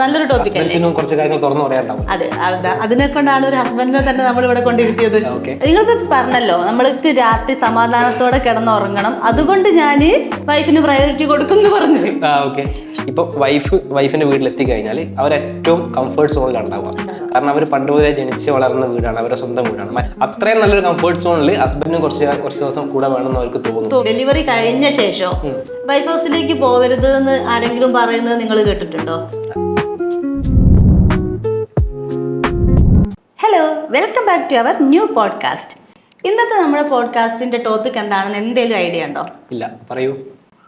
നല്ലൊരു ടോപ്പിക് അല്ലേ? ഹസ്ബൻഡ്സിനും കുറച്ച് കാര്യങ്ങൾ തുറന്നു പറയാനുണ്ടാവും. അതെ അതിനെ കൊണ്ടാണ് ഒരു ഹസ്ബൻഡിനെ തന്നെ നമ്മൾ ഇവിടെ കൊണ്ടിരുത്തിയത്. നിങ്ങൾ നിങ്ങളിപ്പോ പറഞ്ഞല്ലോ നമ്മൾക്ക് രാത്രി സമാധാനത്തോടെ കിടന്നുറങ്ങണം. അതുകൊണ്ട് ഞാൻ വൈഫിന് പ്രയോറിറ്റി കൊടുക്കും എന്ന് പറഞ്ഞു ഓക്കെ ഇപ്പൊ വൈഫ് വൈഫിന്റെ വീട്ടിലെത്തി കഴിഞ്ഞാൽ അവർ ഏറ്റവും കംഫർട്ട് സോണിൽ ഉണ്ടാവുക. കാരണം അവർ പണ്ട് മുതലേ ജനിച്ച് വളർന്ന വീടാണ് അവരുടെ സ്വന്തം വീടാണ്. അത്രയും നല്ലൊരു കംഫർട്ട് സോണിൽ ഹസ്ബൻഡിന് കുറച്ച് കുറച്ച് ദിവസം കൂടെ വേണമെന്ന് അവർക്ക് തോന്നുന്നു. ഡെലിവറി കഴിഞ്ഞ ശേഷം വൈഫ് ഹൗസിലേക്ക് പോകരുത് എന്ന് ആരെങ്കിലും പറയുന്നത് നിങ്ങൾ കേട്ടിട്ടുണ്ടോ? Hello welcome back to our new podcast ഇന്നത്തെ നമ്മുടെ പോഡ്കാസ്റ്റിന്റെ ടോപ്പിക് എന്താണെന്ന് എന്തെങ്കിലും ഐഡിയ ഉണ്ടോ? ഇല്ല പറയൂ.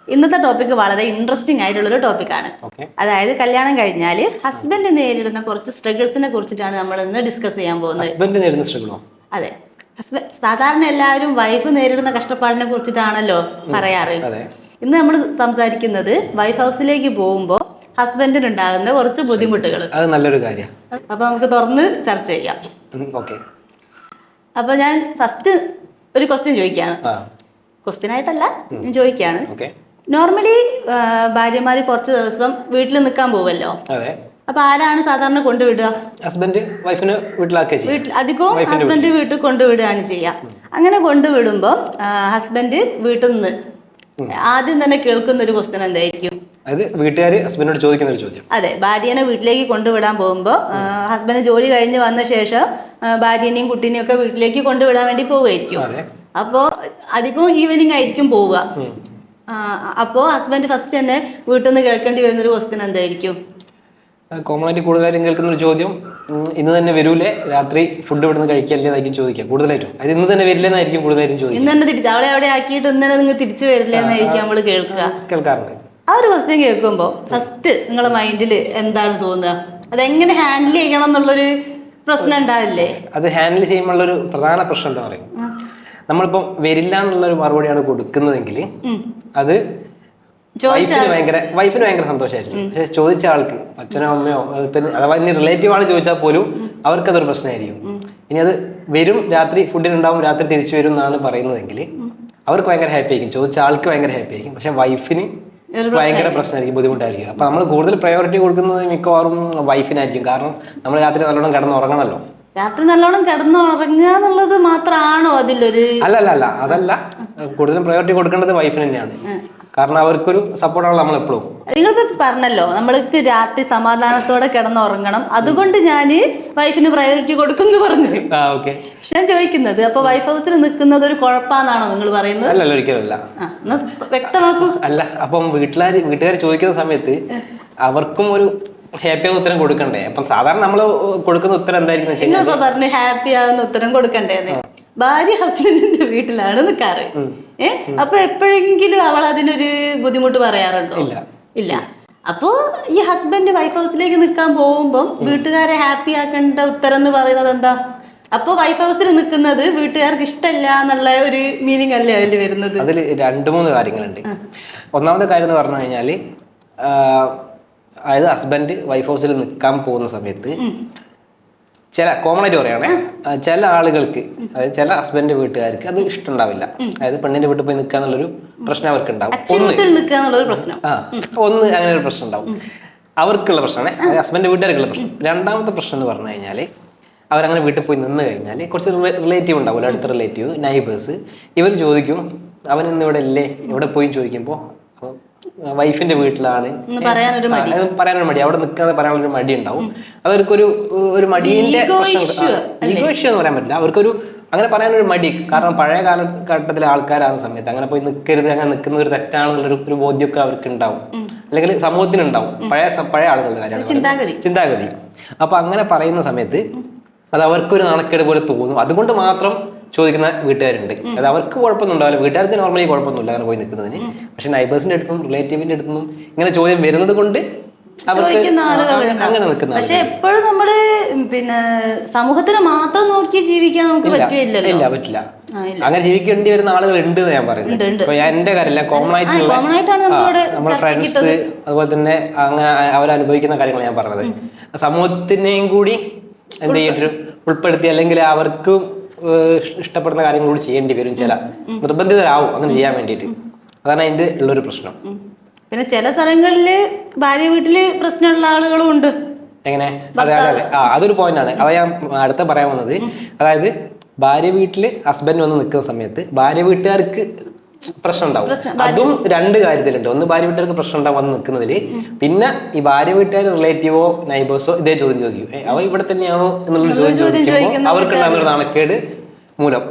ഇന്നത്തെ ടോപ്പിക് വളരെ ഇൻട്രസ്റ്റിംഗ് ആയിട്ടുള്ള ഒരു ടോപ്പിക്കാണ് അതായത് കല്യാണം കഴിഞ്ഞാൽ ഹസ്ബൻഡ് നേരിടുന്ന കുറച്ച് സ്ട്രഗിൾസിനെ കുറിച്ചിട്ടാണ് നമ്മൾ ഇന്ന് ഡിസ്കസ് ചെയ്യാൻ പോകുന്നത്. ഹസ്ബൻഡ് നേരിടുന്ന സ്ട്രഗിളോ അതെ. ഹസ്ബൻഡ് സാധാരണ എല്ലാവരും വൈഫ് നേരിടുന്ന കഷ്ടപ്പാടിനെ കുറിച്ചിട്ടാണല്ലോ പറയാറ്. ഇന്ന് നമ്മൾ സംസാരിക്കുന്നത് വൈഫ് ഹൗസിലേക്ക് പോകുമ്പോൾ ഹസ്ബൻഡിന് ഉണ്ടാകുന്ന കുറച്ച് ബുദ്ധിമുട്ടുകൾ അത് നല്ലൊരു കാര്യമാണ് അപ്പൊ നമുക്ക് തുറന്ന് ചർച്ച ചെയ്യാം. ഓക്കെ. അപ്പൊ ഞാൻ ഫസ്റ്റ് ഒരു ക്വസ്റ്റ്യൻ ചോദിക്കുകയാണ് ആ. ക്വസ്റ്റ്യൻ ആയിട്ടല്ല ഞാൻ ചോദിക്കുകയാണ് ഓക്കെ. നോർമലി ഭാര്യമാര് കുറച്ച് ദിവസം വീട്ടിൽ നിൽക്കാൻ പോവല്ലോ? അതെ. അപ്പൊ ആരാണ് സാധാരണ കൊണ്ടുവിടുക? ഹസ്ബൻഡ് വൈഫിന് വീട്ടിലാക്കുക ചെയ്യും. വീട്ടിൽ അധികവും ഹസ്ബൻഡ് വീട്ടിൽ കൊണ്ടുവിടുകയാണ് ചെയ്യുക അങ്ങനെ കൊണ്ടുവിടുമ്പോൾ ഹസ്ബൻഡ് വീട്ടിൽ നിന്ന് ആദ്യം തന്നെ കേൾക്കുന്ന ഒരു ക്വസ്റ്റ്യൻ എന്തായിരിക്കും? അത് വീട്ടുകാർ ഹസ്ബൻഡിനോട് ചോദിക്കുന്ന ഒരു ചോദ്യം. അതെ ഭാര്യനെ വീട്ടിലേക്ക് കൊണ്ടുവിടാൻ പോകുമ്പോൾ ഹസ്ബൻഡ് ജോലി കഴിഞ്ഞ് വന്ന ശേഷം ഭാര്യനെയും കുട്ടീനെയും ഒക്കെ വീട്ടിലേക്ക് കൊണ്ടുവിടാൻ വേണ്ടി പോവുകയായിരിക്കും അപ്പോ അപ്പോൾ അധികവും ഈവനിങ് ആയിരിക്കും പോവുക. അപ്പോ അപ്പോൾ ഹസ്ബൻഡ് ഫസ്റ്റ് തന്നെ വീട്ടിൽ നിന്ന് കേൾക്കേണ്ടി വരുന്ന ഒരു ക്വസ്റ്റ്യൻ എന്തായിരിക്കും കോമൺ ആയിട്ട് കൂടുതലായിട്ടും കേൾക്കുന്ന ഒരു ചോദ്യം ഇന്ന് തന്നെ വരൂലേ? രാത്രി ഫുഡ് ഇവിടുന്ന് കഴിക്കല്ലേ എന്നായിരിക്കും ചോദിക്കുക. കൂടുതലായിട്ടും. അത് ഇന്ന് തന്നെ വരില്ലെന്നായിരിക്കും കൂടുതലായിട്ടും ചോദിക്കുക. ഇന്ന് തന്നെ തിരിച്ചു അവളെ അവിടെ ആക്കിയിട്ട് ഇന്നലെ നിങ്ങൾ തിരിച്ചു വരില്ലെന്നായിരിക്കും നമ്മൾ കേൾക്കുക. കേൾക്കാറുണ്ട്. ആ ഒരു ക്വസ്റ്റ്യൻ കേൾക്കുമ്പോൾ ഫസ്റ്റ് നിങ്ങളെ മൈൻഡിൽ എന്താണ് തോന്നുക? അതെങ്ങനെ ഹാൻഡിൽ ചെയ്യണം എന്നുള്ളൊരു പ്രശ്നം ഉണ്ടാവില്ലേ? അത് ഹാൻഡിൽ ചെയ്യുമ്പോഴുള്ള ഒരു പ്രധാന പ്രശ്നം എന്താ പറയുക നമ്മളിപ്പം വരില്ല എന്നുള്ള ഒരു മറുപടിയാണ് കൊടുക്കുന്നതെങ്കിൽ അത് വൈഫിന് ഭയങ്കര വൈഫിന് ഭയങ്കര സന്തോഷമായിരിക്കും പക്ഷെ ചോദിച്ച ആൾക്ക് അച്ഛനോ അമ്മയോ പിന്നെ അഥവാ ഇനി റിലേറ്റീവ് ആണ് ചോദിച്ചാൽ പോലും അവർക്കതൊരു പ്രശ്നമായിരിക്കും. ഇനി അത് വരും രാത്രി ഫുഡിനുണ്ടാവും രാത്രി തിരിച്ചു വരും എന്നാണ് പറയുന്നതെങ്കിൽ അവർക്ക് ഭയങ്കര ഹാപ്പി ആയിരിക്കും. ചോദിച്ച ആൾക്ക് ഭയങ്കര ഹാപ്പി ആയിരിക്കും. പക്ഷെ വൈഫിന് ഭയങ്കര പ്രശ്നമായിരിക്കും. ബുദ്ധിമുട്ടായിരിക്കും. അപ്പൊ നമ്മൾ കൂടുതൽ പ്രയോറിറ്റി കൊടുക്കുന്നത് മിക്കവാറും വൈഫിനായിരിക്കും കാരണം നമ്മൾ രാത്രി നല്ലോണം കിടന്ന് ഉറങ്ങണമല്ലോ രാത്രി നല്ലോണം കിടന്നുറങ്ങുക എന്നുള്ളത് മാത്രമാണോ അതിലൊരു അല്ല അല്ല അല്ല അതല്ല. കൂടുതലും പ്രയോറിറ്റി കൊടുക്കേണ്ടത് വൈഫിന് തന്നെയാണ്. കാരണം അവർക്കൊരു സപ്പോർട്ടാണ് നമ്മൾ എപ്പോഴും നിങ്ങളിപ്പോ പറഞ്ഞല്ലോ നമ്മൾക്ക് രാത്രി സമാധാനത്തോടെ കിടന്നുറങ്ങണം അതുകൊണ്ട് ഞാൻ വൈഫിന് പ്രയോറിറ്റി കൊടുക്കും എന്ന് പറഞ്ഞു. പക്ഷെ ഞാൻ ചോദിക്കുന്നത് അപ്പൊ വൈഫ് ഹൗസിൽ നിൽക്കുന്നത് ഒരു കുഴപ്പമാണോ നിങ്ങൾ പറയുന്നത്? അല്ല എന്നാ വ്യക്തമാക്കൂ. അല്ല അപ്പം വീട്ടുകാർ വീട്ടുകാർ ചോദിക്കുന്ന സമയത്ത് അവർക്കും ഒരു ഹാപ്പി ഉത്തരം കൊടുക്കണ്ടേ? അപ്പം സാധാരണ നമ്മൾ കൊടുക്കുന്ന ഉത്തരം എന്തായിരിക്കും കഴിഞ്ഞാൽ പറഞ്ഞ് ഹാപ്പി ആവുന്ന ഉത്തരം കൊടുക്കണ്ടേന്ന്. ഭാര്യ ഹസ്ബൻഡിന്റെ വീട്ടിലാണ് നിൽക്കാറ് ഏ? അപ്പൊ എപ്പോഴെങ്കിലും അവൾ അതിനൊരു ബുദ്ധിമുട്ട് പറയാറുണ്ടോ? ഇല്ല. ഇല്ല. അപ്പോ ഈ ഹസ്ബൻഡ് വൈഫ് ഹൗസിലേക്ക് നിൽക്കാൻ പോകുമ്പോൾ വീട്ടുകാരെ ഹാപ്പി ആക്കേണ്ട ഉത്തരം എന്ന് പറയുന്നത് എന്താ? അപ്പൊ വൈഫ് ഹൗസിൽ നിൽക്കുന്നത് വീട്ടുകാർക്ക് ഇഷ്ടമല്ല എന്നുള്ള ഒരു മീനിങ് അല്ലേ അതിൽ വരുന്നത്? അതിൽ രണ്ട് മൂന്ന് കാര്യങ്ങളുണ്ട്. ഒന്നാമത്തെ കാര്യം എന്ന് പറഞ്ഞു കഴിഞ്ഞാൽ അതായത് ഹസ്ബൻഡ് വൈഫ് ഹൗസിൽ നിൽക്കാൻ പോകുന്ന സമയത്ത് ചില കോമൺ ആയിട്ട് പറയുകയാണെ ചില ആളുകൾക്ക് അതായത് ചില ഹസ്ബൻഡ് വീട്ടുകാർക്ക് അത് ഇഷ്ടമുണ്ടാവില്ല. അതായത് പെണ്ണിന്റെ വീട്ടിൽ പോയി നിൽക്കുക എന്നുള്ളൊരു പ്രശ്നം അവർക്ക് ഉണ്ടാവും ഒന്ന് ആ ഒന്ന് അങ്ങനെ ഒരു പ്രശ്നം ഉണ്ടാവും. അവർക്കുള്ള പ്രശ്നമാണ് ഹസ്ബൻഡ് വീട്ടുകാർക്കുള്ള പ്രശ്നം. രണ്ടാമത്തെ പ്രശ്നം എന്ന് പറഞ്ഞു കഴിഞ്ഞാൽ അവരങ്ങനെ വീട്ടിൽ പോയി നിന്ന് കഴിഞ്ഞാൽ കുറച്ച് റിലേറ്റീവ് ഉണ്ടാവുമല്ലോ അടുത്ത റിലേറ്റീവ് നൈബേഴ്സ് ഇവർ ചോദിക്കും അവൻ ഇന്ന് ഇവിടെ ഇല്ലേ? ഇവിടെ പോയി? ചോദിക്കുമ്പോൾ വൈഫിന്റെ വീട്ടിലാണ്. പറയാനൊരു മടി. അവിടെ നിൽക്കാതെ പറയാനുള്ളൊരു മടി ഉണ്ടാവും. അതൊരു ഒരു മടിന്റെ ഈഗോ ഇഷ്യൂ എന്ന് പറയാൻ പറ്റില്ല. അവർക്കൊരു അങ്ങനെ പറയാനൊരു മടി. കാരണം പഴയ കാലഘട്ടത്തിലെ ആൾക്കാരാണ് സമയത്ത് അങ്ങനെ പോയി നിൽക്കരുത് അങ്ങനെ നിൽക്കുന്ന ഒരു തെറ്റാണെന്നുള്ളൊരു ഒരു ബോധ്യമൊക്കെ അവർക്ക് ഉണ്ടാവും അല്ലെങ്കിൽ സമൂഹത്തിനുണ്ടാവും. പഴയ പഴയ ആളുകളുടെ കാര്യമാണ് ചിന്താഗതി. അപ്പൊ അങ്ങനെ പറയുന്ന സമയത്ത് അത് അവർക്കൊരു നാണക്കേട് പോലെ തോന്നും. അതുകൊണ്ട് മാത്രം ചോദിക്കുന്ന വീട്ടുകാരുണ്ട്. അത് അവർക്ക് കുഴപ്പമൊന്നും ഉണ്ടാവില്ല. വീട്ടുകാർക്ക് നോർമലി കുഴപ്പമൊന്നുമില്ല അങ്ങനെ പോയി നിൽക്കുന്നതിന്. പക്ഷെ നൈബേഴ്സിന്റെ അടുത്തും റിലേറ്റീവിന്റെ അടുത്തും ഇങ്ങനെ ചോദ്യം വരുന്നത് കൊണ്ട് പക്ഷെ എപ്പോഴും നമ്മൾ പിന്നെ സമൂഹത്തിന് മാത്രം നോക്കി ജീവിക്കാൻ നമുക്ക് പറ്റില്ലല്ലോ ഇല്ല പറ്റില്ല. അങ്ങനെ ജീവിക്കേണ്ടി വരുന്ന ആളുകൾ ഉണ്ട് ഞാൻ പറയുന്നത്. ഇപ്പൊ ഞാൻ എന്റെ കാര്യമില്ല കോമൺ ആയിട്ടുള്ള നമ്മുടെ ഫ്രണ്ട്സ് അതുപോലെ തന്നെ അങ്ങനെ അവരനുഭവിക്കുന്ന കാര്യങ്ങൾ ഞാൻ പറഞ്ഞത്. സമൂഹത്തിനെയും കൂടി എന്ത് ചെയ്യും? ഉൾപ്പെടുത്തി അല്ലെങ്കിൽ അവർക്ക് ഇഷ്ടപ്പെടുന്ന കാര്യങ്ങൾ കൂടി ചെയ്യേണ്ടി വരും ചില. നിർബന്ധിതരാവും അങ്ങനെ ചെയ്യാൻ വേണ്ടിയിട്ട്. അതാണ് അതിന്റെ ഉള്ളൊരു പ്രശ്നം. പിന്നെ ചില സ്ഥലങ്ങളിൽ ഭാര്യ വീട്ടിൽ പ്രശ്നമുള്ള ആളുകളും ഉണ്ട്. എങ്ങനെ? അതെ അതെ അതെ. ആ അതൊരു പോയിന്റ് ആണ്. അതാ ഞാൻ അടുത്ത പറയാൻ വന്നത്. അതായത് ഭാര്യ വീട്ടിൽ ഹസ്ബൻഡ് വന്ന് നിൽക്കുന്ന സമയത്ത് ഭാര്യ വീട്ടുകാർക്ക് പ്രശ്നം ഉണ്ടാവും അതും രണ്ട് കാര്യത്തിലുണ്ട്. ഒന്ന് ഭാര്യ വീട്ടുകാർക്ക് പ്രശ്നം ഉണ്ടാവും വന്ന് നിൽക്കുന്നതിൽ പിന്നെ ഈ ഭാര്യ വീട്ടുകാർ റിലേറ്റീവോ നൈബേഴ്സോ ഇതേ ചോദ്യം ചോദിക്കും. അവ ഇവിടെ തന്നെയാണോ എന്നുള്ള ചോദ്യം ചോദിക്കുമ്പോൾ അവർക്ക് ഉണ്ടാകുന്ന നാണക്കേട്. മൂലം.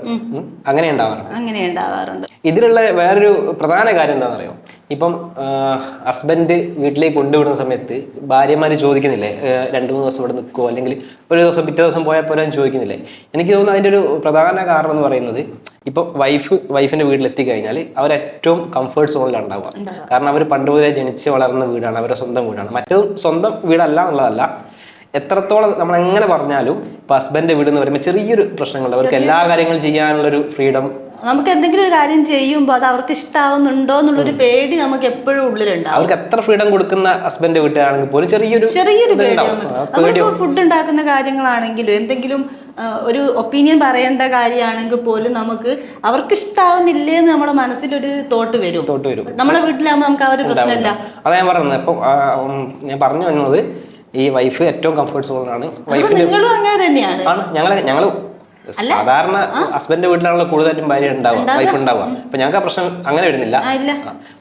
അങ്ങനെ ഉണ്ടാവാറുണ്ട്. അങ്ങനെ ഉണ്ടാവാറുണ്ട്. ഇതിലുള്ള വേറൊരു പ്രധാന കാര്യം എന്താണെന്ന് അറിയോ ഇപ്പം ഹസ്ബൻഡ് വീട്ടിലേക്ക് കൊണ്ടുവിടുന്ന സമയത്ത് ഭാര്യമാര് ചോദിക്കുന്നില്ലേ രണ്ടു മൂന്ന് ദിവസം ഇവിടെ നിൽക്കുമോ അല്ലെങ്കിൽ ഒരു ദിവസം പിറ്റേ ദിവസം പോയാൽ പോലും ചോദിക്കുന്നില്ലേ? എനിക്ക് തോന്നുന്നു അതിന്റെ ഒരു പ്രധാന കാരണം എന്ന് പറയുന്നത് ഇപ്പം വൈഫ് വൈഫിന്റെ വീട്ടിലെത്തി എത്തിക്കഴിഞ്ഞാൽ അവർ ഏറ്റവും കംഫേർട്ട് സോണിലാണ് ഉണ്ടാവുക. കാരണം അവർ പണ്ട് മുതലേ ജനിച്ച് വളർന്ന വീടാണ് അവരുടെ സ്വന്തം വീടാണ്. മറ്റൊന്നും സ്വന്തം വീടല്ല എന്നുള്ളതല്ല എത്രത്തോളം നമ്മൾ എങ്ങനെ പറഞ്ഞാലും ഇപ്പൊ ഹസ്ബൻഡ് വീട് എന്ന് പറയുമ്പോൾ ചെറിയൊരു പ്രശ്നങ്ങളുണ്ട്. അവർക്ക് എല്ലാ കാര്യങ്ങളും ചെയ്യാനുള്ളൊരു ഫ്രീഡം നമുക്ക് എന്തെങ്കിലും ഒരു കാര്യം ചെയ്യുമ്പോൾ അത് അവർക്ക് ഇഷ്ടാവുന്നുണ്ടോ എന്നുള്ളൊരു പേടി നമുക്ക് എപ്പോഴും ഉള്ളിലുണ്ടാവും. അവർക്ക് എത്ര ഫ്രീഡം കൊടുക്കുന്ന ഹസ്ബൻഡ് വീട്ടുകാരാണെങ്കിൽ പോലും ചെറിയൊരു ചെറിയൊരു പേടി ഫുഡ് ഉണ്ടാക്കുന്ന കാര്യങ്ങളാണെങ്കിലും എന്തെങ്കിലും ഒരു ഒപ്പീനിയൻ പറയേണ്ട കാര്യമാണെങ്കിൽ പോലും നമുക്ക് അവർക്ക് ഇഷ്ടാവുന്നില്ലേ എന്ന് നമ്മുടെ മനസ്സിലൊരു തോട്ട് വരും. തോട്ട് വരും. നമ്മളെ വീട്ടിലാകുമ്പോൾ നമുക്ക് ആ ഒരു പ്രശ്നമില്ല. അതാ ഞാൻ പറഞ്ഞത്. ഇപ്പൊ ഞാൻ പറഞ്ഞു വന്നത് ഈ വൈഫ് ഏറ്റവും കംഫർട്ട് സോണാണ് ഞങ്ങൾ വൈഫിന്റെ ആണ്. ഞങ്ങളെ സാധാരണ ഹസ്ബൻഡിന്റെ വീട്ടിലാണല്ലോ കൂടുതലായിട്ടും ഭാര്യ ഉണ്ടാവുക വൈഫ് ഉണ്ടാവുക. അപ്പൊ ഞങ്ങൾക്ക് ആ പ്രശ്നം അങ്ങനെ വരുന്നില്ല.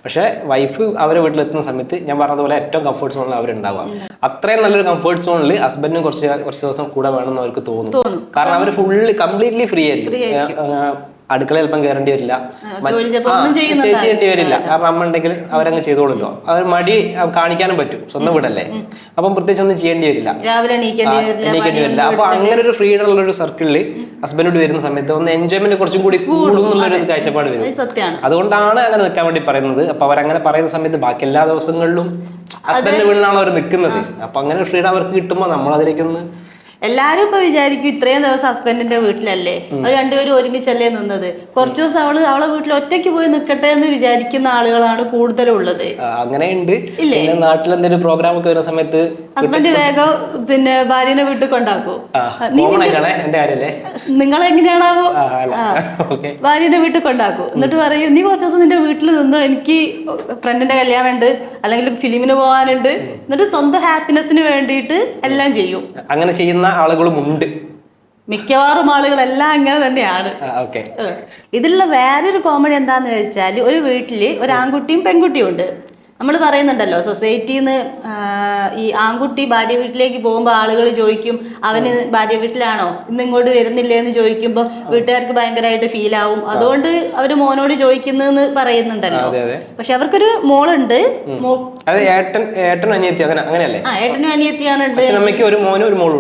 പക്ഷെ വൈഫ് അവരെ വീട്ടിലെത്തുന്ന സമയത്ത് ഞാൻ പറഞ്ഞതുപോലെ ഏറ്റവും കംഫർട്ട് സോണിൽ അവരുണ്ടാവുക. അത്രയും നല്ലൊരു കംഫർട്ട് സോണിൽ ഹസ്ബൻഡിനും കുറച്ച് കുറച്ച് ദിവസം കൂടെ വേണമെന്ന് അവർക്ക് തോന്നും. കാരണം അവർ ഫുള്ള് കംപ്ലീറ്റ്ലി ഫ്രീ ആയിരിക്കും. അടുക്കള ചിലപ്പം കയറേണ്ടി വരില്ല. ചേച്ചിയേണ്ടി ചെയ്യേണ്ടി വരില്ല. കാരണം അമ്മ ഉണ്ടെങ്കിൽ അവരങ്ങ് ചെയ്തോളൂല്ലോ അവർ മടി കാണിക്കാനും പറ്റും. സ്വന്തം വീടല്ലേ. അപ്പം പ്രത്യേകിച്ച് ഒന്നും ചെയ്യേണ്ടി വരില്ല. എണീക്കേണ്ടി വരില്ല അപ്പൊ അങ്ങനെ ഒരു ഫ്രീഡം ഉള്ള ഒരു സർക്കിളിൽ ഹസ്ബൻഡോട് വരുന്ന സമയത്ത് ഒന്ന് എൻജോയ്മെന്റ് കുറച്ചും കൂടി കൂടും. എന്നുള്ളൊരു കാഴ്ചപ്പാട് വരും. അതുകൊണ്ടാണ് അങ്ങനെ നിൽക്കാൻ വേണ്ടി പറയുന്നത്. അപ്പൊ അവരങ്ങനെ പറയുന്ന സമയത്ത് ബാക്കി എല്ലാ ദിവസങ്ങളിലും ഹസ്ബൻഡിന്റെ വീട്ടിലാണ് അവർ നിൽക്കുന്നത് അപ്പൊ അങ്ങനെ ഫ്രീഡം അവർക്ക് കിട്ടുമ്പോൾ നമ്മൾ അതിലേക്കൊന്ന് എല്ലാരും ഇപ്പൊ വിചാരിക്കും ഇത്രയും ദിവസം ഹസ്ബൻഡിന്റെ വീട്ടിലല്ലേ? അവർ രണ്ടുപേരും ഒരുമിച്ചല്ലേ നിന്നത്? കുറച്ചു ദിവസം അവൾ അവളെ വീട്ടിൽ ഒറ്റയ്ക്ക് പോയി നിൽക്കട്ടെ എന്ന് വിചാരിക്കുന്ന ആളുകളാണ് കൂടുതലുള്ളത്. അങ്ങനെയുണ്ട്. നാട്ടിൽ എന്തെങ്കിലും പ്രോഗ്രാം ഒക്കെ വരുന്ന സമയത്ത് ഹസ്ബൻഡ് വേഗം പിന്നെ ഭാര്യനെ വീട്ടിൽ കൊണ്ടാക്കൂ. എന്റെ കാര്യല്ലേ നിങ്ങൾ എങ്ങനെയാണാവോ ഭാര്യനെ വീട്ടിൽ കൊണ്ടാക്കൂ. എന്നിട്ട് പറയും നീ കുറച്ച് ദിവസം നിന്റെ വീട്ടിൽ നിന്നോ എനിക്ക് ഫ്രണ്ടിന്റെ കല്യാണം ഉണ്ട് അല്ലെങ്കിൽ ഫിലിമിന് പോകാനുണ്ട്. എന്നിട്ട് സ്വന്തം ഹാപ്പിനെസ്സിന് വേണ്ടിയിട്ട് എല്ലാം ചെയ്യും. അങ്ങനെ ചെയ്യുന്ന ആളുകളും ഉണ്ട് മിക്കവാറും ആളുകളെല്ലാം അങ്ങനെ തന്നെയാണ്. ഇതിലുള്ള വേറൊരു കോമഡി എന്താന്ന് വെച്ചാൽ ഒരു വീട്ടിൽ ഒരു ആൺകുട്ടിയും പെൺകുട്ടിയും ഉണ്ട്. നമ്മൾ പറയുന്നുണ്ടല്ലോ സൊസൈറ്റിയിൽ നിന്ന് ഈ ആൺകുട്ടി ഭാര്യ വീട്ടിലേക്ക് പോകുമ്പോൾ ആളുകൾ ചോദിക്കും അവന് ഭാര്യ വീട്ടിലാണോ? ഇന്ന് ഇങ്ങോട്ട് വരുന്നില്ലേ എന്ന് ചോദിക്കുമ്പോൾ വീട്ടുകാർക്ക് ഭയങ്കരമായിട്ട് ഫീൽ ആവും. അതുകൊണ്ട് അവർ മോനോട് ചോദിക്കുന്നതെന്ന് പറയുന്നുണ്ടല്ലോ. പക്ഷെ അവർക്കൊരു മോളുണ്ട്. ഏട്ടനും അനിയത്തിയാണ്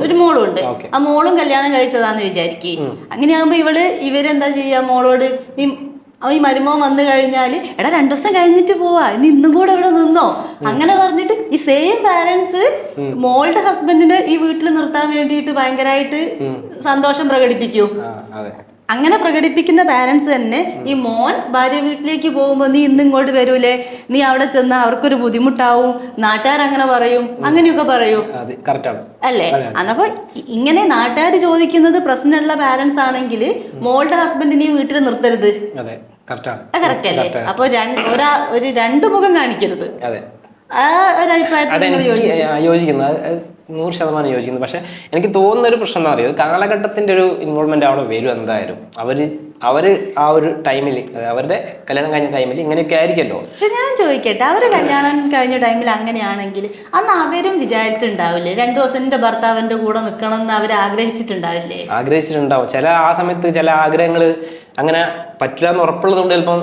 ഒരു മോളും ഉണ്ട്. ആ മോളും കല്യാണം കഴിച്ചതാന്ന് വിചാരിക്കും. അങ്ങനെയാകുമ്പോ ഇവൾ ഇവരെന്താ ചെയ്യാ മോളോട്? അവ ഈ മരുമോൻ വന്നു കഴിഞ്ഞാൽ എടാ രണ്ടു ദിവസം കഴിഞ്ഞിട്ട് പോവാ. ഇനി ഇന്നും കൂടെ ഇവിടെ നിന്നോ. അങ്ങനെ പറഞ്ഞിട്ട് ഈ സെയിം പാരന്റ്സ് മോളുടെ ഹസ്ബൻഡിനെ ഈ വീട്ടിൽ നിർത്താൻ വേണ്ടിയിട്ട് ഭയങ്കരമായിട്ട് സന്തോഷം പ്രകടിപ്പിക്കൂ. അങ്ങനെ പ്രകടിപ്പിക്കുന്ന പാരന്റ്സ് തന്നെ ഈ മോൻ ഭാര്യ വീട്ടിലേക്ക് പോകുമ്പോൾ നീ ഇന്ന് ഇങ്ങോട്ട് വരൂലേ? നീ അവിടെ ചെന്നാൽ അവർക്കൊരു ബുദ്ധിമുട്ടാവും. നാട്ടുകാർ അങ്ങനെ പറയും. അങ്ങനെയൊക്കെ പറയും. അല്ലേ? അന്നപ്പോ ഇങ്ങനെ നാട്ടുകാർ ചോദിക്കുന്നത് പ്രശ്നമുള്ള പാരന്റ്സ് ആണെങ്കിൽ മോളുടെ ഹസ്ബൻഡിനെ വീട്ടിൽ നിർത്തരുത്. കറക്റ്റ് അല്ലേ? അപ്പൊ രണ്ട് ഒരാ ഒരു രണ്ടു മുഖം കാണിക്കരുത്. ആ ഒരു അഭിപ്രായത്തിൽ നൂറ് ശതമാനം യോജിക്കുന്നത് പക്ഷേ എനിക്ക് തോന്നുന്ന ഒരു പ്രശ്നം എന്ന് പറയുക കാലഘട്ടത്തിന്റെ ഒരു ഇൻവോൾവ്മെന്റ് അവിടെ വരും എന്തായാലും. അവർ അവർ ആ ഒരു ടൈമിൽ അവരുടെ കല്യാണം കഴിഞ്ഞ ടൈമിൽ ഇങ്ങനെയൊക്കെ ആയിരിക്കല്ലോ പക്ഷെ ഞാൻ ചോദിക്കട്ടെ. അവർ കല്യാണം കഴിഞ്ഞ ടൈമിൽ അങ്ങനെയാണെങ്കിൽ അന്ന് അവരും വിചാരിച്ചിട്ടുണ്ടാവില്ലേ? രണ്ടു ദിവസം എന്റെ ഭർത്താവിന്റെ കൂടെ നിൽക്കണം എന്ന് അവർ ആഗ്രഹിച്ചിട്ടുണ്ടാവില്ലേ? ആഗ്രഹിച്ചിട്ടുണ്ടാവും. ചില ആ സമയത്ത് ചില ആഗ്രഹങ്ങൾ അങ്ങനെ പറ്റില്ല എന്ന് ഉറപ്പുള്ളത് കൊണ്ട് ചിലപ്പം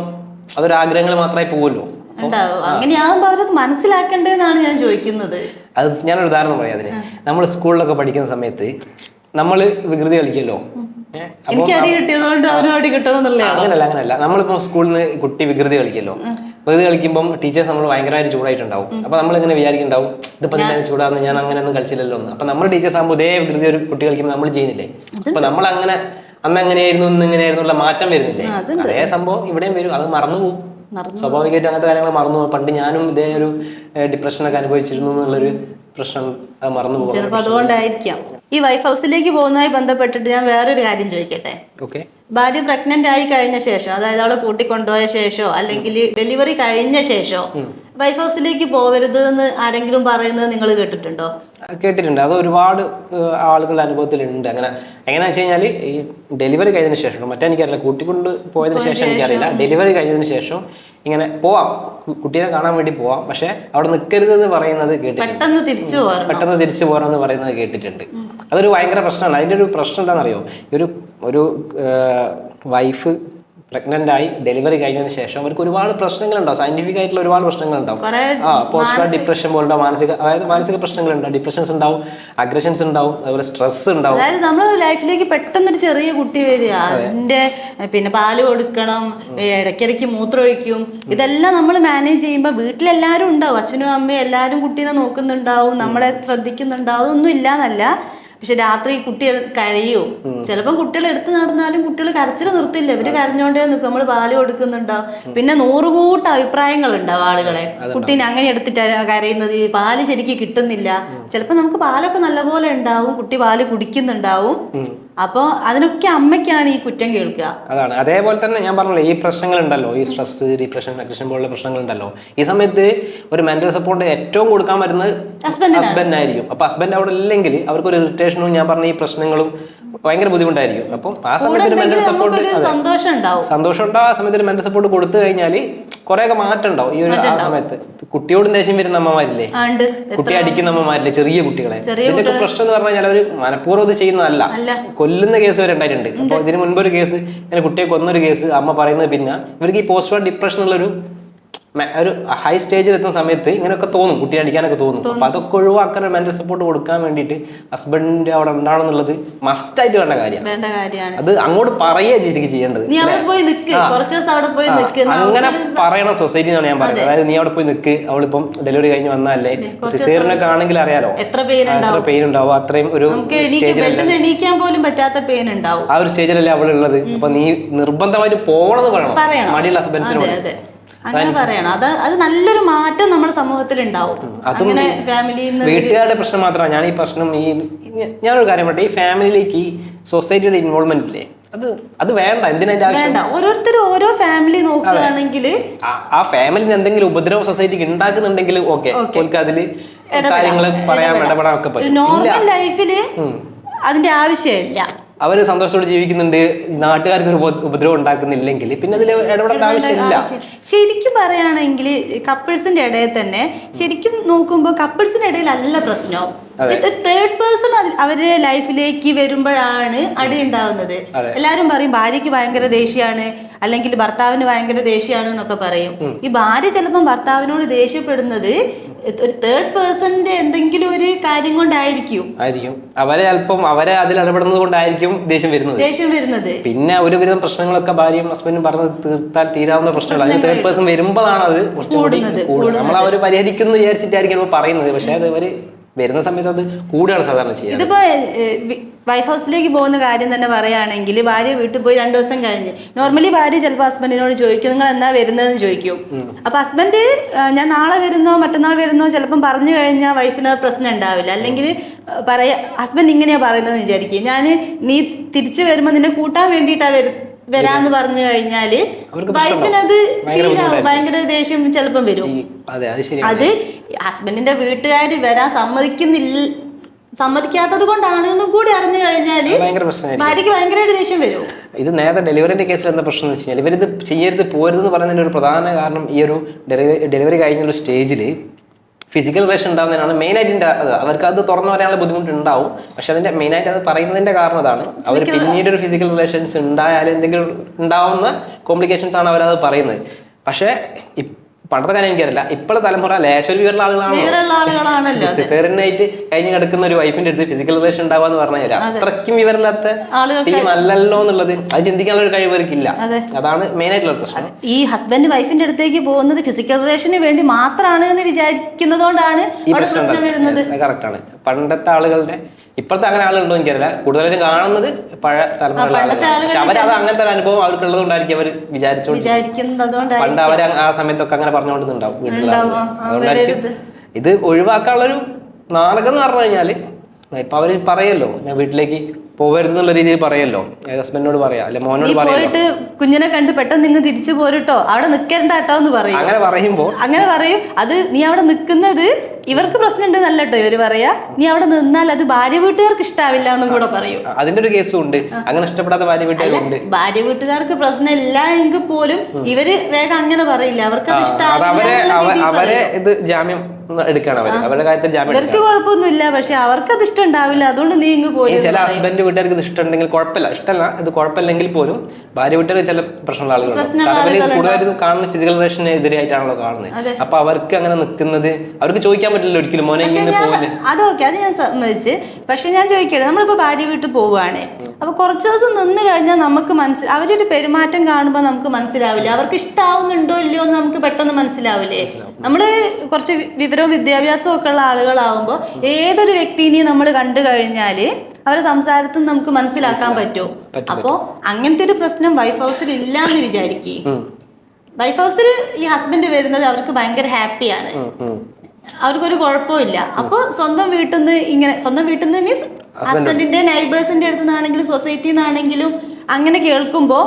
അതൊരു ആഗ്രഹങ്ങൾ മാത്രമായി പോകുമല്ലോ. ഉണ്ടാവും അങ്ങനെയാകുമ്പോ അവരത് മനസ്സിലാക്കണ്ടേന്നാണ് ഞാൻ ചോദിക്കുന്നത്. അത് ഞാനൊരു ഉദാഹരണം പറയാം അതിന്. നമ്മൾ സ്കൂളിലൊക്കെ പഠിക്കുന്ന സമയത്ത് നമ്മൾ വികൃതി കളിക്കല്ലോ. അങ്ങനല്ല അങ്ങനല്ല. നമ്മളിപ്പോ സ്കൂളിൽ നിന്ന് കുട്ടി വികൃതി കളിക്കല്ലോ. വികൃതി കളിക്കുമ്പോൾ ടീച്ചേഴ്സ് നമ്മൾ ഭയങ്കരമായിട്ട് ചൂടായിട്ടുണ്ടാവും. അപ്പൊ നമ്മൾ ഇങ്ങനെ വിചാരിക്കുന്നുണ്ടാവും ഇതിപ്പോ ഞാൻ ചൂടാന്ന് ഞാൻ അങ്ങനെ ഒന്നും കളിച്ചില്ലല്ലോ എന്ന്. അപ്പൊ നമ്മൾ ടീച്ചേഴ്സ് ആകുമ്പോൾ ഇതേ വികൃതി ഒരു കുട്ടി കളിക്കുമ്പോൾ നമ്മൾ ചെയ്യുന്നില്ലേ? അപ്പൊ നമ്മൾ അങ്ങനെ അന്ന് എങ്ങനെയായിരുന്നു ഇന്ന് എങ്ങനെയായിരുന്നു ഉള്ള മാറ്റം വരുന്നില്ലേ അതേ സംഭവം ഇവിടെയും വരും. അത് മറന്നു പോകും സ്വാഭാവികമായിട്ടും അങ്ങനത്തെ കാര്യങ്ങൾ മറന്നു പണ്ട് ഞാനും ഇതേ ഒരു ഡിപ്രഷനൊക്കെ അനുഭവിച്ചിരുന്നു എന്നുള്ളൊരു പ്രശ്നം മറന്നു പോകും അതുകൊണ്ടായിരിക്കാം. ഈ വൈഫ് ഹൗസിലേക്ക് പോകുന്നതുമായി ബന്ധപ്പെട്ടിട്ട് ഞാൻ വേറൊരു കാര്യം ചോദിക്കട്ടെ? ഓക്കെ. ഭാര്യ പ്രഗ്നന്റ് ആയി കഴിഞ്ഞ ശേഷം അതായത് അവളെ കൂട്ടിക്കൊണ്ടുപോയ ശേഷോ അല്ലെങ്കിൽ ഡെലിവറി കഴിഞ്ഞ ശേഷോ വൈഫ് ഹൗസിലേക്ക് പോവരുത് എന്ന് ആരെങ്കിലും പറയുന്നത് നിങ്ങൾ കേട്ടിട്ടുണ്ടോ? കേട്ടിട്ടുണ്ട്. അത് ഒരുപാട് ആളുകളുടെ അനുഭവത്തിലുണ്ട്. അങ്ങനെ എങ്ങനെയാ വെച്ച് കഴിഞ്ഞാൽ ഈ ഡെലിവറി കഴിഞ്ഞതിന് ശേഷം മറ്റേ എനിക്കറിയില്ല കൂട്ടിക്കൊണ്ട് പോയതിന് ശേഷം എനിക്കറിയില്ല ഡെലിവറി കഴിഞ്ഞതിന് ശേഷം ഇങ്ങനെ പോവാം. കുട്ടിയെ കുട്ടീനെ കാണാൻ വേണ്ടി പോവാം. പക്ഷെ അവിടെ നിൽക്കരുത് എന്ന് പറയുന്നത് കേട്ടിട്ടുണ്ട്. പെട്ടെന്ന് തിരിച്ചു പോരണം. പെട്ടെന്ന് തിരിച്ചു പോകണമെന്ന് പറയുന്നത് കേട്ടിട്ടുണ്ട്. അതൊരു ഭയങ്കര പ്രശ്നമാണ്. അതിന്റെ ഒരു പ്രശ്നം എന്താണെന്നറിയോ? ഒരു ഒരു വൈഫ് പ്രഗ്നന്റ് ആയി ഡെലിവറി കഴിഞ്ഞതിന് ശേഷം അവർക്ക് ഒരുപാട് പ്രശ്നങ്ങളുണ്ടാവും. സയന്റിഫിക് ആയിട്ടുള്ള ഒരുപാട് പ്രശ്നങ്ങളുണ്ടാവും. ആ പോസ്റ്റ് ഡിപ്രഷൻ പോലുള്ള മാനസിക അതായത് മാനസിക പ്രശ്നങ്ങളുണ്ടാവും ഡിപ്രഷൻസ് ഉണ്ടാവും അഗ്രഷൻസ് ഉണ്ടാവും അതുപോലെ സ്ട്രെസ് ഉണ്ടാവും. അതായത് നമ്മുടെ ലൈഫിലേക്ക് പെട്ടെന്ന് ഒരു ചെറിയ കുട്ടി വരിക. അതിന്റെ പിന്നെ പാൽ കൊടുക്കണം ഇടയ്ക്കിടയ്ക്ക് മൂത്രം ഒഴിക്കും ഇതെല്ലാം നമ്മൾ മാനേജ് ചെയ്യുമ്പോൾ വീട്ടിലെല്ലാവരും ഉണ്ടാവും. അച്ഛനും അമ്മയും എല്ലാവരും കുട്ടീനെ നോക്കുന്നുണ്ടാവും നമ്മളെ ശ്രദ്ധിക്കുന്നുണ്ടാവും. അതൊന്നും ഇല്ലാന്നല്ല. പക്ഷെ രാത്രി കുട്ടികൾ കരയോ? ചിലപ്പോൾ കുട്ടികൾ എടുത്തു നടന്നാലും കുട്ടികൾ കരച്ചിൽ നിർത്തില്ല. ഇവർ കരഞ്ഞോണ്ടേ നിൽക്കും നമ്മൾ പാൽ കൊടുക്കുന്നുണ്ടാവും പിന്നെ നൂറുകൂട്ട അഭിപ്രായങ്ങൾ ഉണ്ടാവും ആളുകളെ. കുട്ടീനെ അങ്ങനെ എടുത്തിട്ട് കരയുന്നത്. ഈ പാൽ ശരിക്കും കിട്ടുന്നില്ല. ചിലപ്പോൾ നമുക്ക് പാലൊക്കെ നല്ലപോലെ ഉണ്ടാവും. കുട്ടി പാൽ കുടിക്കുന്നുണ്ടാവും. അപ്പോൾ അതിനൊക്കെ അമ്മയ്ക്കാണ് ഈ കുറ്റം കേൾക്കുക. അതാണ്. അതേപോലെ തന്നെ ഞാൻ പറഞ്ഞല്ലോ ഈ പ്രശ്നങ്ങൾ ഉണ്ടല്ലോ ഈ സ്ട്രെസ് ഡിപ്രഷൻ അഗ്രഷൻ പോലുള്ള പ്രശ്നങ്ങൾ ഉണ്ടല്ലോ ഈ സമയത്ത് ഒരു മെന്റൽ സപ്പോർട്ട് ഏറ്റവും കൊടുക്കാൻ വരുന്നത്. ഹസ്ബൻഡ് ആയിരിക്കും. അപ്പൊ ഹസ്ബൻഡ് അവിടെ ഇല്ലെങ്കിൽ അവർക്ക് ഒരു ഇറിറ്റേഷനും ഞാൻ പറഞ്ഞ ഈ പ്രശ്നങ്ങളും ഭയങ്കര ബുദ്ധിമുട്ടായിരിക്കും. അപ്പം ആ സമയത്ത് ഒരു മെന്റൽ സപ്പോർട്ട് സന്തോഷം ഉണ്ടാവും. സന്തോഷം ഉണ്ടാവും. ആ സമയത്ത് ഒരു മെന്റൽ സപ്പോർട്ട് കൊടുത്തു കഴിഞ്ഞാൽ കുറെയൊക്കെ മാറ്റം ഉണ്ടാവും. ഈ ഒരു ആ സമയത്ത്. കുട്ടിയോട് ദേഷ്യം വരുന്ന അമ്മമാരില്ലേ? കുട്ടി അടിക്കുന്ന അമ്മമാരില്ലേ? ചെറിയ കുട്ടികളെ. ഇതിന്റെ പ്രശ്നം എന്ന് പറഞ്ഞാൽ കഴിഞ്ഞാൽ അവർ മനഃപൂർവം ഇത് ചെയ്യുന്നതല്ല. കൊല്ലുന്ന കേസ് വരെ ഉണ്ടായിട്ടുണ്ട്. അപ്പോൾ ഇതിന് മുൻപ് ഒരു കേസ് ഇങ്ങനെ കുട്ടിയെ കൊന്നൊരു കേസ് അമ്മ പറയുന്നത് പിന്നെ ഇവർക്ക് ഈ പോസ്റ്റ് ഡിപ്രഷൻ ഉള്ളൊരു ഒരു ഹൈ സ്റ്റേജിൽ എത്തുന്ന സമയത്ത് ഇങ്ങനെയൊക്കെ തോന്നും കുട്ടിയെ അടിക്കാനൊക്കെ തോന്നും. അപ്പൊ അതൊക്കെ ഒഴിവാക്കാൻ മെന്റൽ സപ്പോർട്ട് കൊടുക്കാൻ വേണ്ടിട്ട് ഹസ്ബൻഡിന്റെ അവിടെ ഉണ്ടാവണമെന്നുള്ളത് മസ്റ്റ് ആയിട്ട് വേണ്ട കാര്യമാണ്. അത് അങ്ങോട്ട് പറയുക ശരിക്കും ചെയ്യേണ്ടത് അങ്ങനെ പറയണം സൊസൈറ്റി എന്നാണ് ഞാൻ പറയുന്നത്. അതായത് നീ അവിടെ പോയി നിൽക്ക് അവളിപ്പം ഡെലിവറി കഴിഞ്ഞ് വന്നാലേ സിസേറിനൊക്കെ ആണെങ്കിൽ അറിയാലോ? എത്ര പെയിൻ ഉണ്ടാവും അത്രയും ഒരു എണീക്കാൻ പോലും പറ്റാത്ത പെയിൻ ഉണ്ടാവും ആ ഒരു സ്റ്റേജിലല്ലേ അവളുള്ളത്? അപ്പൊ നീ നിർബന്ധമായിട്ട് പോകണമെന്ന് പറയണം. മടിയുള്ള ഹസ്ബൻഡ്സിനോട് അങ്ങനെ പറയണം. അത് അത് നല്ലൊരു മാറ്റം നമ്മുടെ സമൂഹത്തിൽ ഉണ്ടാവും. നിന്ന് വീട്ടുകാരുടെ പ്രശ്നം മാത്രമാണ്. ഞാൻ ഈ പ്രശ്നം ഈ ഞാനൊരു കാര്യം പറയട്ടെ. ഈ ഫാമിലിയിലേക്ക് ഈ സൊസൈറ്റിയുടെ ഇൻവോൾവ്മെന്റ് ഇല്ലേ? അത് അത് വേണ്ട. എന്തിനാ വേണ്ട. ഓരോരുത്തരും ഓരോ ഫാമിലി നോക്കുകയാണെങ്കിൽ ആ- ഫാമിലിന് എന്തെങ്കിലും ഉപദ്രവ സൊസൈറ്റിക്ക് ഉണ്ടാക്കുന്നുണ്ടെങ്കിൽ ഓക്കെ. അതിൽ കാര്യങ്ങൾ പറയാൻ ഇടപെടാൻ ഒക്കെ പറ്റും. നോർമൽ ലൈഫിൽ അതിന്റെ ആവശ്യമില്ല. അവർ സന്തോഷത്തോടെ ജീവിക്കുന്നുണ്ട്. നാട്ടുകാർക്ക് ഒരു ഉപ- ഉപദ്രവം ഉണ്ടാക്കുന്നില്ലെങ്കിൽ പിന്നെ അതിൽ ഇടപെടേണ്ട ആവശ്യമില്ല. ശരിക്കും പറയുകയാണെങ്കിൽ കപ്പിൾസിന്റെ ഇടയിൽ തന്നെ ശരിക്കും നോക്കുമ്പോൾ കപ്പിൾസിന്റെ ഇടയിൽ അല്ല പ്രശ്നം. തേർഡ് പേഴ്സൺ അവരുടെ ലൈഫിലേക്ക് വരുമ്പോഴാണ് അടി ഉണ്ടാവുന്നത്. എല്ലാരും പറയും ഭാര്യയ്ക്ക് ഭയങ്കര ദേഷ്യമാണ് അല്ലെങ്കിൽ ഭർത്താവിന് ഭയങ്കര ദേഷ്യമാണ് എന്നൊക്കെ പറയും. ഈ ഭാര്യ ചിലപ്പം ഭർത്താവിനോട് ദേഷ്യപ്പെടുന്നത് ഒരു തേർഡ് പേഴ്സന്റെ എന്തെങ്കിലും ഒരു കാര്യം കൊണ്ടായിരിക്കും. ആയിരിക്കും. അവരെ അല്പം അവരെ അതിൽ ഇടപെടുന്നത് കൊണ്ടായിരിക്കും ദേഷ്യം വരുന്നത്. ദേഷ്യം വരുന്നത്. പിന്നെ ഒരുവിധം പ്രശ്നങ്ങളൊക്കെ ഭാര്യയും ഹസ്ബൻഡും പറഞ്ഞ് തീർത്താൽ തീരാവുന്ന പ്രശ്നങ്ങൾ അതിന് തേർഡ് പേഴ്സൺ വരുമ്പോഴാണ് അത് കുറച്ചുകൂടി കൂടുതൽ നമ്മൾ അവർ പരിഹരിക്കുന്നു വിചാരിച്ചിട്ടായിരിക്കും പറയുന്നത്. പക്ഷെ അത് അവർ വരുന്ന സമയത്ത് അത് കൂടുകയാണ് സാധാരണ ചെയ്യുക ഇതിപ്പോ വൈഫ് ഹൗസിലേക്ക് പോകുന്ന കാര്യം തന്നെ പറയുകയാണെങ്കിൽ ഭാര്യ വീട്ടിൽ പോയി രണ്ടു ദിവസം കഴിഞ്ഞ്. നോർമലി ഭാര്യ ചിലപ്പോൾ ഹസ്ബൻഡിനോട് ചോദിക്കും നിങ്ങൾ എന്നാ വരുന്നതെന്ന് ചോദിക്കും. അപ്പൊ ഹസ്ബൻഡ് ഞാൻ നാളെ വരുന്നോ മറ്റന്നാൾ വരുന്നോ ചിലപ്പം പറഞ്ഞു കഴിഞ്ഞാൽ വൈഫിന് പ്രശ്നം ഉണ്ടാവില്ല. അല്ലെങ്കിൽ പറയാ ഹസ്ബൻഡ് ഇങ്ങനെയാ പറയുന്നതെന്ന് വിചാരിക്കും. ഞാൻ നീ തിരിച്ചു വരുമ്പോൾ നിന്നെ കൂട്ടാൻ വേണ്ടിയിട്ടാ വരും വരാന്ന് പറഞ്ഞു കഴിഞ്ഞാൽ വൈഫിനത് ഫീൽ ആവും. ഭയങ്കര ദേഷ്യം ചിലപ്പം വരും. അതെ ഹസ്ബൻഡിന്റെ വീട്ടുകാർ വരാൻ സമ്മതിക്കുന്നില്ല സമ്മതിക്കാത്തത് കൊണ്ടാണ് എന്നും കൂടി അറിഞ്ഞു കഴിഞ്ഞാൽ ഭാര്യക്ക് ഭയങ്കരമായിട്ട് ദേഷ്യം വരും. ഇത് നേരത്തെ ഡെലിവറിന്റെ കേസിൽ എന്താ പ്രശ്നം എന്ന് വെച്ച് കഴിഞ്ഞാൽ ഇവരിത് ചെയ്യരുത് പോരുതെന്ന് പറയുന്നതിന്റെ ഒരു പ്രധാന കാരണം ഈ ഒരു ഡെലിവറി ഡെലിവറി ഒരു സ്റ്റേജിൽ ഫിസിക്കൽ റിലേഷൻ ഉണ്ടാകുന്നതിനാണ് മെയിൻ ആയിട്ട് ഇതിന്റെ അത് അവർക്ക് അത് തുറന്നു പറയാനുള്ള ബുദ്ധിമുട്ട് ഉണ്ടാവും പക്ഷെ അതിന്റെ മെയിൻ ആയിട്ട് അത് പറയുന്നതിന്റെ കാരണം അതാണ്. അവർ പിന്നീട് ഒരു ഫിസിക്കൽ റിലേഷൻസ് ഉണ്ടായാലും എന്തെങ്കിലും ഉണ്ടാവുന്ന കോംപ്ലിക്കേഷൻസ് ആണ് അവരത് പറയുന്നത്. പക്ഷേ പണ്ടത്തെ കാര്യം എനിക്കറിയില്ല. ഇപ്പോഴത്തെ തലമുറ ലേശം വിവരമുള്ള ആളുകളാണല്ലോ സിസേറിനായിട്ട് കഴിഞ്ഞ് കിടക്കുന്ന ഒരു വൈഫിന്റെ അടുത്ത് ഫിസിക്കൽ റിലേഷൻ ഉണ്ടാവുക എന്ന് തരാം അത്രയ്ക്കും വിവരമില്ലാത്ത ടീം അല്ലല്ലോ എന്നുള്ളത് അത് ചിന്തിക്കാനുള്ള ഒരു കഴിവ് അവർക്കില്ല അതാണ് മെയിൻ ആയിട്ടുള്ള പ്രശ്നം. ഈ ഹസ്ബൻഡ് വൈഫിന്റെ അടുത്തേക്ക് പോകുന്നത് ഫിസിക്കൽ റിലേഷന് വേണ്ടി മാത്രമാണ് എന്ന് വിചാരിക്കുന്നതുകൊണ്ടാണ് ഈ പ്രശ്നം വരുന്നത്. കറക്റ്റ് ആണ്. പണ്ടത്തെ ആളുകളുടെ ഇപ്പോഴത്തെ അങ്ങനെ ആളുകളുണ്ടോ എനിക്കറിയില്ല. കൂടുതലും കാണുന്നത് പഴയ തലമുറ ആളുകളാണ് പക്ഷെ അവർ അത് അങ്ങനത്തെ ഒരു അനുഭവം അവർക്കുള്ളത് കൊണ്ടായിരിക്കും അവർ വിചാരിച്ചോണ്ട് പണ്ട് അവർ ആ സമയത്തൊക്കെ അങ്ങനെ. ആ, അതുകൊണ്ടായിരിക്കും. ഇത് ഒഴിവാക്കാനുള്ളൊരു നാടകം എന്ന് പറഞ്ഞു കഴിഞ്ഞാൽ ഇപ്പൊ അവർ പറയല്ലോ ഞാൻ വീട്ടിലേക്ക് പോവരുത് എന്നുള്ള രീതിയിൽ പറയല്ലോ. ഹസ്ബൻഡിനോട് പറയാ അല്ലെ മോനോട് പോയിട്ട് കുഞ്ഞിനെ കണ്ട് പെട്ടെന്ന് നിങ്ങൾ തിരിച്ചു പോരട്ടോ. അവിടെ നിൽക്കണ്ട കേട്ടോ എന്ന് പറയും. അങ്ങനെ പറയുമ്പോൾ അങ്ങനെ പറയും. അത് നീ അവിടെ നിൽക്കുന്നത് ഇവർക്ക് പ്രശ്നം ഉണ്ടെന്നല്ല കേട്ടോ ഇവർ പറയാ. നീ അവിടെ നിന്നാൽ അത് ഭാര്യ വീട്ടുകാർക്ക് ഇഷ്ടാവില്ല എന്നും കൂടെ പറയും. അതിന്റെ ഒരു കേസും ഉണ്ട്. അങ്ങനെ ഇഷ്ടപ്പെടാത്ത ഭാര്യ വീട്ടുകാരുണ്ട് ഭാര്യ വീട്ടുകാർക്ക് പ്രശ്നമില്ല എങ്കിൽ പോലും ഇവർ വേഗം അങ്ങനെ പറയില്ല. അവർക്ക് അത് അത് അവരെ അവരെ ഇത് ജാമ്യം എടുക്കാണ് അവർ. അവരുടെ കാര്യത്തിൽ ജാമ്യം ഇവർക്ക് കുഴപ്പമൊന്നുമില്ല. പക്ഷെ അവർക്ക് അത് ഇഷ്ടം ഉണ്ടാവില്ല അതുകൊണ്ട് നീ ഇങ്ങ് പോയി ചില ഹസ്ബൻഡ് വീട്ടുകാർക്ക് ഇത് ഇഷ്ടമുണ്ടെങ്കിൽ കുഴപ്പമില്ല. ഇഷ്ടമല്ല ഇത് കുഴപ്പമില്ലെങ്കിൽ പോലും ഭാര്യ വീട്ടുകാർ ചില പ്രശ്നമുള്ള ആളുകളുണ്ട്. കൂടുതലായിട്ടും കാണുന്ന ഫിസിക്കൽ റിലേഷന് എതിരായിട്ടാണല്ലോ കാണുന്നത്. അപ്പൊ അവർക്ക് അങ്ങനെ നിൽക്കുന്നത് അവർക്ക് ചോദിക്കാൻ പറ്റില്ല ഒരിക്കലും. മോനെ ഇങ്ങനെ പോകില്ല അതൊക്കെ അത് ഞാൻ സമ്മതിച്ച്. പക്ഷെ ഞാൻ ചോദിക്കട്ടെ നമ്മളിപ്പോ ഭാര്യ വീട്ടിൽ പോവുകയാണ്. അപ്പൊ കുറച്ച് ദിവസം നിന്ന് കഴിഞ്ഞാൽ നമുക്ക് മനസ്സിൽ അവരൊരു പെരുമാറ്റം കാണുമ്പോൾ നമുക്ക് മനസ്സിലാവില്ല. അവർക്ക് ഇഷ്ടാവുന്നുണ്ടോ ഇല്ലയോ എന്ന് നമുക്ക് പെട്ടെന്ന് മനസ്സിലാവില്ലേ? നമ്മൾ കുറച്ച് വിവരവും വിദ്യാഭ്യാസവും ഒക്കെ ഉള്ള ആളുകളാവുമ്പോൾ ഏതൊരു വ്യക്തിനെയും നമ്മൾ കണ്ടു കഴിഞ്ഞാൽ അവരെ സംസാരത്തിൽ നമുക്ക് മനസ്സിലാക്കാൻ പറ്റുമോ അപ്പോൾ അങ്ങനത്തെ ഒരു പ്രശ്നം വൈഫ് ഹൗസിൽ ഇല്ല എന്ന് വിചാരിക്കേ വൈഫ് ഹൗസിൽ ഈ ഹസ്ബൻഡ് വരുന്നത് അവർക്ക് ഭയങ്കര ഹാപ്പിയാണ്. അവർക്കൊരു കുഴപ്പമില്ല അപ്പൊ സ്വന്തം വീട്ടിൽ നിന്ന് ഇങ്ങനെ സ്വന്തം വീട്ടിൽ നിന്ന് മീൻസ് ഹസ്ബൻഡിന്റെ നൈബേഴ്സിന്റെ അടുത്ത് നിന്നാണെങ്കിലും സൊസൈറ്റിയിൽ നിന്നാണെങ്കിലും അങ്ങനെ കേൾക്കുമ്പോ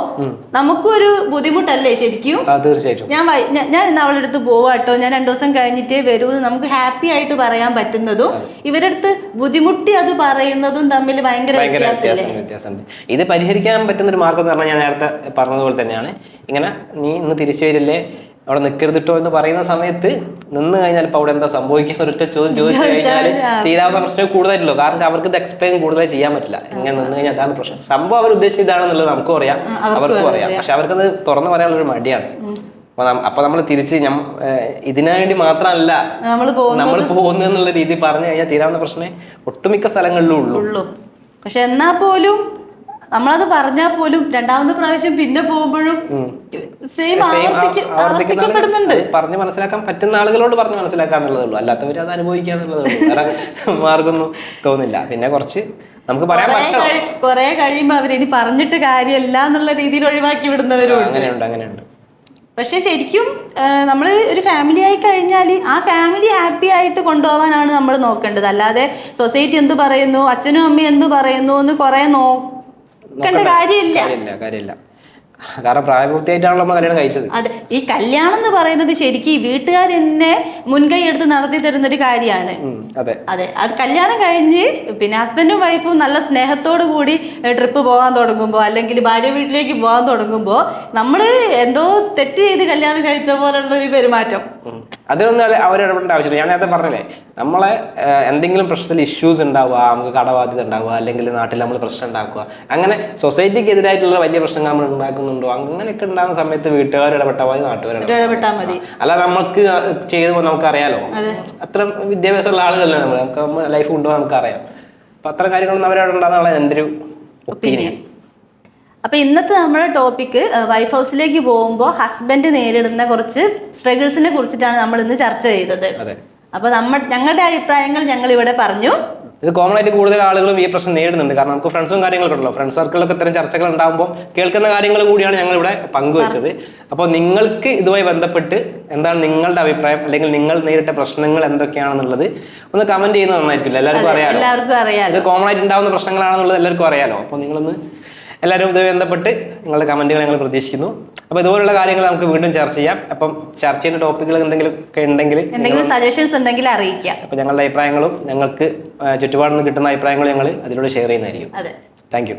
നമുക്കൊരു ബുദ്ധിമുട്ടല്ലേ ശരിക്കും? തീർച്ചയായിട്ടും. ഞാൻ ഞാൻ ഇന്ന് അവളുടെ അടുത്ത് പോവാട്ടോ. ഞാൻ രണ്ടു ദിവസം കഴിഞ്ഞിട്ടേ വരൂ എന്ന് നമുക്ക് ഹാപ്പി ആയിട്ട് പറയാൻ പറ്റുന്നതും ഇവരുടെ അടുത്ത് ബുദ്ധിമുട്ടി അത് പറയുന്നതും തമ്മിൽ ഭയങ്കര വ്യത്യാസമുണ്ട് ഇത് പരിഹരിക്കാൻ പറ്റുന്ന ഒരു മാർഗം എന്ന് പറഞ്ഞാൽ ഞാൻ നേരത്തെ പറഞ്ഞതുപോലെ തന്നെയാണ്. ഇങ്ങനെ നീ ഇന്ന് തിരിച്ചു വരില്ലേ? അവിടെ നിൽക്കരുതിട്ടോ എന്ന് പറയുന്ന സമയത്ത് നിന്ന് കഴിഞ്ഞാൽ ഇപ്പൊ അവിടെ എന്താ സംഭവിക്കുന്ന ഒരൊറ്റ ചോദ്യം ചോദിച്ചു കഴിഞ്ഞാൽ തീരാവുന്ന പ്രശ്നം കൂടുതലല്ലോ കാരണം അവർക്ക് ഇത് എക്സ്പ്ലെയിൻ കൂടുതലായി ചെയ്യാൻ പറ്റില്ല. ഇങ്ങനെ നിന്ന് കഴിഞ്ഞാൽ അതാണ് പ്രശ്നം. സംഭവം അവർ ഉദ്ദേശിച്ച ഇതാണെന്നുള്ളത് നമുക്കും അറിയാം. അവർക്കും അറിയാം. പക്ഷെ അവർക്കത് തുറന്നു പറയാനുള്ള ഒരു മടിയാണ് അപ്പൊ നമ്മൾ തിരിച്ച് ഇതിനു വേണ്ടി മാത്രമല്ല നമ്മൾ പോകുന്നു എന്നുള്ള രീതി പറഞ്ഞു കഴിഞ്ഞാൽ തീരാവുന്ന പ്രശ്നമേ ഒട്ടുമിക്ക സ്ഥലങ്ങളിലും ഉള്ളൂ. ഉള്ളൂ. പക്ഷെ എന്നാ പോലും നമ്മളത് പറഞ്ഞാൽ പോലും രണ്ടാമത്തെ പ്രാവശ്യം പിന്നെ പോകുമ്പോഴും സെയിം ആവർത്തിക്കപ്പെടുന്നുണ്ട്. പറഞ്ഞ് മനസ്സിലാക്കാൻ പറ്റുന്ന ആളുകളോട് പറഞ്ഞു മനസ്സിലാക്കാന്നുള്ളതേ ഉള്ളൂ. അല്ലാത്തവർ അത് അനുഭവിക്കാന്നുള്ളതേ ഉള്ളൂ. വേറെ മാർഗമൊന്നും തോന്നില്ല. പിന്നെ കുറച്ച് നമുക്ക് പറയാൻ പറ്റണം കുറെ കഴിയുമ്പോ അവരിനി പറഞ്ഞിട്ട് കാര്യമല്ല എന്നുള്ള രീതിയിൽ ഒഴിവാക്കി വിടുന്നവരും അങ്ങനെയുണ്ട് അങ്ങനെയുണ്ട്. പക്ഷെ ശരിക്കും നമ്മൾ ഒരു ഫാമിലി ആയി കഴിഞ്ഞാൽ ആ ഫാമിലി ഹാപ്പി ആയിട്ട് കൊണ്ടുപോകാനാണ് നമ്മൾ നോക്കേണ്ടത്. അല്ലാതെ സൊസൈറ്റി എന്ത് പറയുന്നു അച്ഛനും അമ്മയും എന്ത് പറയുന്നു എന്ന് കുറെ നോക്കേണ്ട. കാര്യമില്ല. കാര്യമില്ല കാരണം പ്രായപൂർത്തിയായിട്ടാണല്ലോ നമ്മൾ കല്യാണം കഴിച്ചത്. അതെ ഈ കല്യാണം എന്ന് പറയുന്നത് ശരിക്കും ഈ വീട്ടുകാർ എന്നെ മുൻകൈ എടുത്ത് നടത്തി തരുന്ന ഒരു കാര്യമാണ് അതെ. അതെ അത് കല്യാണം കഴിഞ്ഞ് പിന്നെ ഹസ്ബൻഡും വൈഫും നല്ല സ്നേഹത്തോടു കൂടി ട്രിപ്പ് പോകാൻ തുടങ്ങുമ്പോൾ അല്ലെങ്കിൽ ഭാര്യ വീട്ടിലേക്ക് പോകാൻ തുടങ്ങുമ്പോൾ നമ്മൾ എന്തോ തെറ്റ് ചെയ്ത് കല്യാണം കഴിച്ച പോലുള്ള ഒരു പെരുമാറ്റം. അതിനൊന്നും അവർ ഇടപെടേണ്ട ആവശ്യമില്ല. ഞാൻ നേരത്തെ പറഞ്ഞില്ലേ നമ്മളെ എന്തെങ്കിലും പ്രശ്നത്തിൽ ഇഷ്യൂസ് ഉണ്ടാവുക നമുക്ക് കടബാധ്യത ഉണ്ടാവുക അല്ലെങ്കിൽ നാട്ടിൽ നമ്മൾ പ്രശ്നം ഉണ്ടാക്കുക അങ്ങനെ സൊസൈറ്റിക്ക് എതിരായിട്ടുള്ള വലിയ പ്രശ്നങ്ങൾ നമ്മൾ ഉണ്ടാക്കുന്നുണ്ടോ? അങ്ങനെയൊക്കെ ഉണ്ടാകുന്ന സമയത്ത് വീട്ടുകാർ ഇടപെട്ടാൽ മതി നാട്ടുകാർ ഇടപെട്ടാൽ മതി. അല്ല നമുക്ക് ചെയ്ത് നമുക്ക് അറിയാലോ അത്ര വിദ്യാഭ്യാസമുള്ള ആളുകളല്ലേ നമ്മൾ നമുക്ക് ലൈഫ് കൊണ്ടുപോകാൻ നമുക്ക് അറിയാം അപ്പൊ അത്ര കാര്യങ്ങളൊന്നും അവരവിടെ ഉണ്ടാകുന്നുള്ള എന്റെ ഒരു ഒപ്പീനിയൻ അപ്പൊ ഇന്നത്തെ നമ്മുടെ ടോപ്പിക് വൈഫ് ഹൗസിലേക്ക് പോകുമ്പോൾ ഹസ്ബൻഡ് നേരിടുന്ന കുറച്ച് സ്ട്രഗിൾസിനെ കുറിച്ചിട്ടാണ് നമ്മൾ ഇന്ന് ചർച്ച ചെയ്തത്. അതെ. അപ്പൊ നമ്മൾ ഞങ്ങളുടെ അഭിപ്രായങ്ങൾ ഞങ്ങൾ ഇവിടെ പറഞ്ഞു. ഇത് കോമൺ ആയിട്ട് കൂടുതൽ ആളുകളും ഈ പ്രശ്നം നേരിടുന്നുണ്ട്. കാരണം നമുക്ക് ഫ്രണ്ട്സും കാര്യങ്ങളൊക്കെ ഉണ്ടല്ലോ. ഫ്രണ്ട് സർക്കിളിലൊക്കെ ഇത്തരം ചർച്ചകൾ ഉണ്ടാകുമ്പോൾ കേൾക്കുന്ന കാര്യങ്ങൾ കൂടിയാണ് ഞങ്ങൾ ഇവിടെ പങ്കുവച്ചത് അപ്പോൾ നിങ്ങൾക്ക് ഇതുമായി ബന്ധപ്പെട്ട് എന്താണ് നിങ്ങളുടെ അഭിപ്രായം? അല്ലെങ്കിൽ നിങ്ങൾ നേരിട്ട പ്രശ്നങ്ങൾ എന്തൊക്കെയാണെന്നുള്ളത് ഒന്ന് കമന്റ് ചെയ്യുന്നത് നന്നായിരിക്കില്ല. എല്ലാവർക്കും അറിയാലോ. എല്ലാവർക്കും അറിയാം ഇത് കോമൺ ആയിട്ട് ഉണ്ടാകുന്ന പ്രശ്നങ്ങളാണെന്നുള്ളത് എല്ലാവർക്കും അറിയാലോ. അപ്പോൾ നിങ്ങളൊന്ന് എല്ലാവരും ഇതുമായി ബന്ധപ്പെട്ട് നിങ്ങളുടെ കമന്റുകൾ ഞങ്ങൾ പ്രതീക്ഷിക്കുന്നു. അപ്പോൾ ഇതുപോലുള്ള കാര്യങ്ങൾ നമുക്ക് വീണ്ടും ചർച്ച ചെയ്യാം. അപ്പം ചർച്ച ചെയ്യുന്ന ടോപ്പിക്കുകൾ എന്തെങ്കിലും ഒക്കെ ഉണ്ടെങ്കിൽ എന്തെങ്കിലും സജഷൻസ് ഉണ്ടെങ്കിൽ അറിയിക്കുക. അപ്പോൾ ഞങ്ങളുടെ അഭിപ്രായങ്ങളും ഞങ്ങൾക്ക് ചുറ്റുപാടുനിന്ന് കിട്ടുന്ന അഭിപ്രായങ്ങളും ഞങ്ങൾ അതിലൂടെ ഷെയർ ചെയ്യുന്നതായിരിക്കും. Thank you